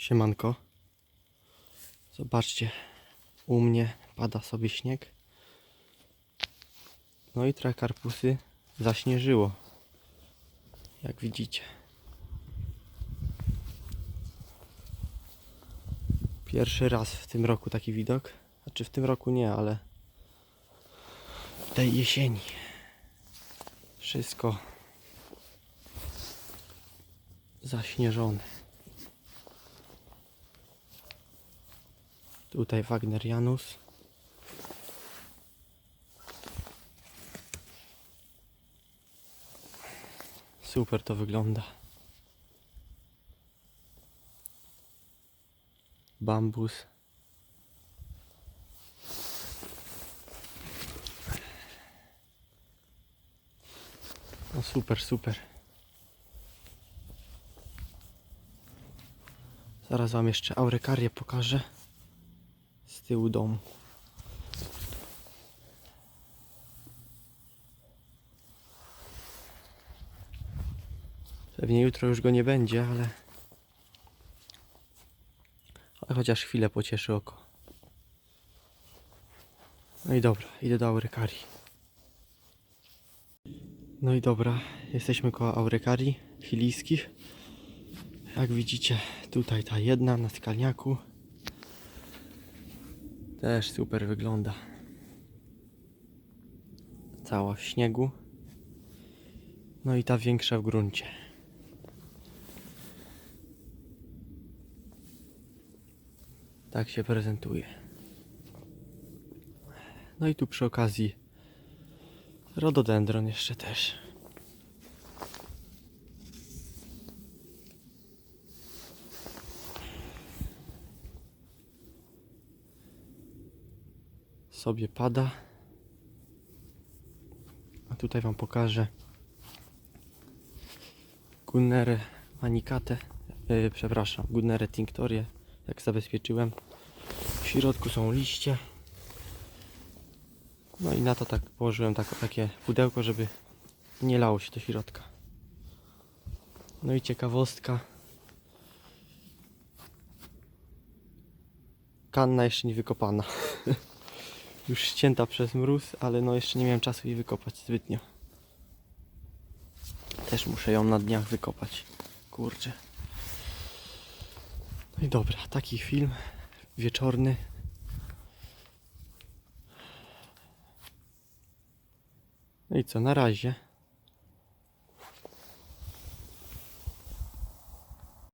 Siemanko. Zobaczcie, u mnie pada sobie śnieg. No i trochę karpusy zaśnieżyło. Jak widzicie. Pierwszy raz w tym roku taki widok. Znaczy w tym roku nie, ale w tej jesieni. Wszystko zaśnieżone. Tutaj Wagnerianus. Super to wygląda. Bambus. No super, super. Zaraz wam jeszcze aurekarię pokażę z tyłu domu. Pewnie jutro już go nie będzie, ale ale chociaż chwilę pocieszy oko. No i dobra, idę do Aurekarii. No i dobra, jesteśmy koło Aurekarii chilijskich. Jak widzicie, tutaj ta jedna na skalniaku. Też super wygląda. Cała w śniegu. No i ta większa w gruncie. Tak się prezentuje. No i tu przy okazji rododendron jeszcze też. Sobie pada. A tutaj wam pokażę Gunnere manikate. Yy, przepraszam, Gunnere tinctorię. Jak zabezpieczyłem. W środku są liście. No i na to tak położyłem tak, takie pudełko, żeby nie lało się do środka. No i ciekawostka. Kanna jeszcze nie wykopana. Już ścięta przez mróz, ale no jeszcze nie miałem czasu jej wykopać zbytnio. Też muszę ją na dniach wykopać. Kurczę. No i dobra, taki film wieczorny. No i co, na razie.